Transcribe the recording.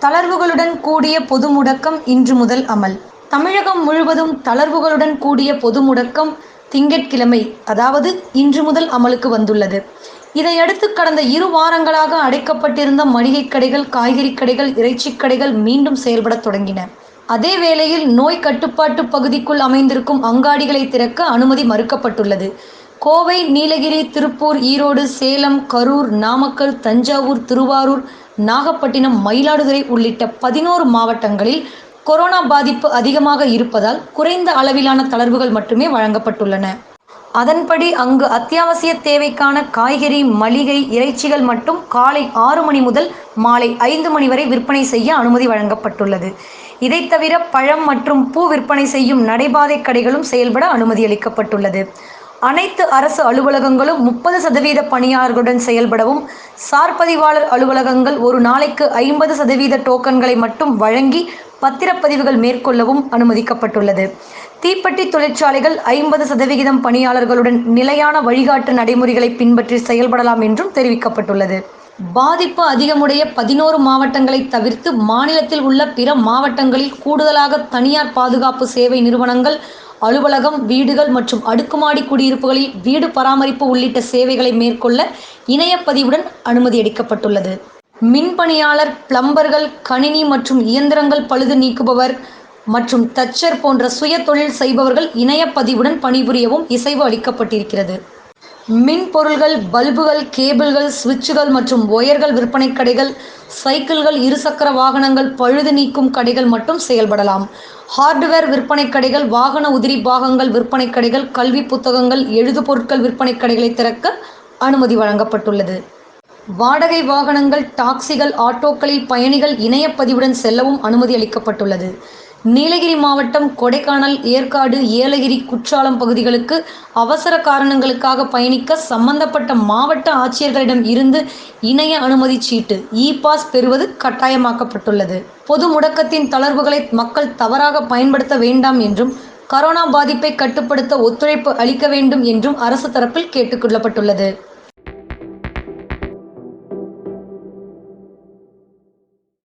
தளர்வுகளுடன் கூடிய பொது முடக்கம் இன்று முதல் அமல். தமிழகம் முழுவதும் தளர்வுகளுடன் கூடிய பொது முடக்கம் திங்கட்கிழமை அதாவது இன்று முதல் அமலுக்கு வந்துள்ளது. இதையடுத்து கடந்த இரு வாரங்களாக அடைக்கப்பட்டிருந்த மளிகை கடைகள் காய்கறி கடைகள் இறைச்சிக் கடைகள் மீண்டும் செயல்படத் தொடங்கின. அதே வேளையில் நோய் கட்டுப்பாட்டு பகுதிக்குள் அமைந்திருக்கும் அங்காடிகளை திறக்க அனுமதி மறுக்கப்பட்டுள்ளது. கோவை நீலகிரி திருப்பூர் ஈரோடு சேலம் கரூர் நாமக்கல் தஞ்சாவூர் திருவாரூர் நாகப்பட்டினம் மயிலாடுதுறை உள்ளிட்ட பதினோரு மாவட்டங்களில் கொரோனா பாதிப்பு அதிகமாக இருப்பதால் குறைந்த அளவிலான தளர்வுகள் மட்டுமே வழங்கப்பட்டுள்ளன. அதன்படி அங்கு அத்தியாவசிய தேவைக்கான காய்கறி மளிகை இறைச்சிகள் மட்டும் காலை ஆறு மணி முதல் மாலை ஐந்து மணி வரை விற்பனை செய்ய அனுமதி வழங்கப்பட்டுள்ளது. இதைத் தவிர பழம் மற்றும் பூ விற்பனை செய்யும் நடைபாதை கடைகளும் செயல்பட அனுமதி அளிக்கப்பட்டுள்ளது. அனைத்து அரசு அலுவலகங்களும் முப்பது சதவீத பணியாளர்களுடன் செயல்படவும் சார்பதிவாளர் அலுவலகங்கள் ஒரு நாளைக்கு ஐம்பது சதவீத டோக்கன்களை மட்டும் வழங்கி பத்திரப்பதிவுகள் மேற்கொள்ளவும் அனுமதிக்கப்பட்டுள்ளது. தீப்பெட்டி தொழிற்சாலைகள் ஐம்பது சதவிகிதம் பணியாளர்களுடன் நிலையான வழிகாட்டு நடைமுறைகளை பின்பற்றி செயல்படலாம் என்றும் தெரிவிக்கப்பட்டுள்ளது. பாதிப்பு அதிகமுடைய பதினோரு மாவட்டங்களை தவிர்த்து மாநிலத்தில் உள்ள பிற மாவட்டங்களில் கூடுதலாக தனியார் பாதுகாப்பு சேவை நிறுவனங்கள் அலுவலகம் வீடுகள் மற்றும் அடுக்குமாடி குடியிருப்புகளில் வீடு பராமரிப்பு உள்ளிட்ட சேவைகளை மேற்கொள்ள இணையப்பதிவுடன் அனுமதி அளிக்கப்பட்டுள்ளது. மின்பணியாளர் பிளம்பர்கள் கணினி மற்றும் இயந்திரங்கள் பழுது நீக்குபவர் மற்றும் தச்சர் போன்ற சுய தொழில் செய்பவர்கள் இணையப்பதிவுடன் பணிபுரியவும் இசைவு அளிக்கப்பட்டிருக்கிறது. மின் பொருள்கள் பல்புகள் கேபிள்கள் சுவிட்சுகள் மற்றும் ஒயர்கள் விற்பனை கடைகள் சைக்கிள்கள் இருசக்கர வாகனங்கள் பழுது நீக்கும் கடைகள் மட்டும் செயல்படலாம். ஹார்ட்வேர் விற்பனை கடைகள் வாகன உதிரி பாகங்கள் விற்பனை கடைகள் கல்வி புத்தகங்கள் எழுது பொருட்கள் விற்பனை கடைகளை திறக்க அனுமதி வழங்கப்பட்டுள்ளது. வாடகை வாகனங்கள் டாக்ஸிகள் ஆட்டோக்களில் பயணிகள் இணையப்பதிவுடன் செல்லவும் அனுமதி அளிக்கப்பட்டுள்ளது. நீலகிரி மாவட்டம் கொடைக்கானல் ஏற்காடு ஏலகிரி குற்றாலம் பகுதிகளுக்கு அவசர காரணங்களுக்காக பயணிக்க சம்பந்தப்பட்ட மாவட்ட ஆட்சியர்களிடம் இருந்து இணைய அனுமதி சீட்டு இ பாஸ் பெறுவது கட்டாயமாக்கப்பட்டுள்ளது. பொது முடக்கத்தின் தளர்வுகளை மக்கள் தவறாக பயன்படுத்த வேண்டாம் என்றும் கரோனா பாதிப்பை கட்டுப்படுத்த ஒத்துழைப்பு அளிக்க வேண்டும் என்றும் அரசு தரப்பில் கேட்டுக்கொள்ளப்பட்டுள்ளது